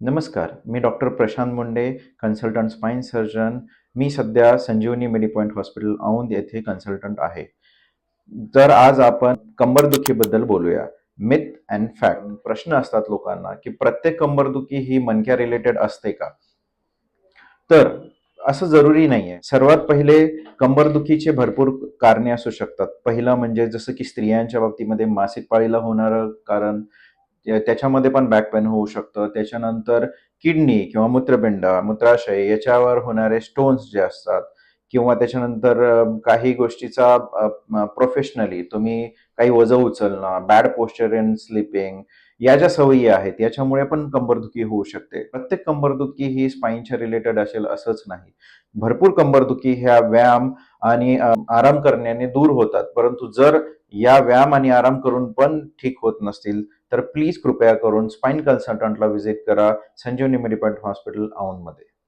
नमस्कार मी doctor Prashant Munde consultant spine surgeon मी सध्या संजीवनी medipoint hospital Aundh येथे कन्सल्टंट आहे. तर आज आपण कंबरदुखीबद्दल बोलूया. मिथ अँड फॅक्ट प्रश्न असतात लोकांना की प्रत्येक कंबरदुखी ही मनक्या रिलेटेड असते का? तर असं जरुरी नाहीये. सर्वात पहिले कंबरदुखीचे भरपूर कारणे असू शकतात. पहिलं म्हणजे जसं की स्त्रियांच्या बाबतीमध्ये मासिक पाळीला होणारं कारण त्याच्यामध्ये पण बॅक पेन होऊ शकतं. त्याच्यानंतर किडनी किंवा मूत्रपिंड मूत्राशय याच्यावर होणारे स्टोन्स जे असतात किंवा त्याच्यानंतर काही गोष्टीचा प्रोफेशनली तुम्ही काही वजन उचलणं बॅड पोस्चर इन स्लिपिंग या ज्या सवयी आहेत याच्यामुळे पण कंबरदुखी होऊ शकते. प्रत्येक कंबरदुखी ही स्पाईनच्या रिलेटेड असेल असंच नाही. भरपूर कंबरदुखी ह्या व्यायाम आणि आराम करण्याने दूर होतात. परंतु जर या व्यायाम आणि आराम करून पण ठीक होत नसतील तर प्लीज कृपया करून स्पाईन कन्सल्टंटला व्हिजिट करा. Sanjivani medipoint hospital औंधमध्ये.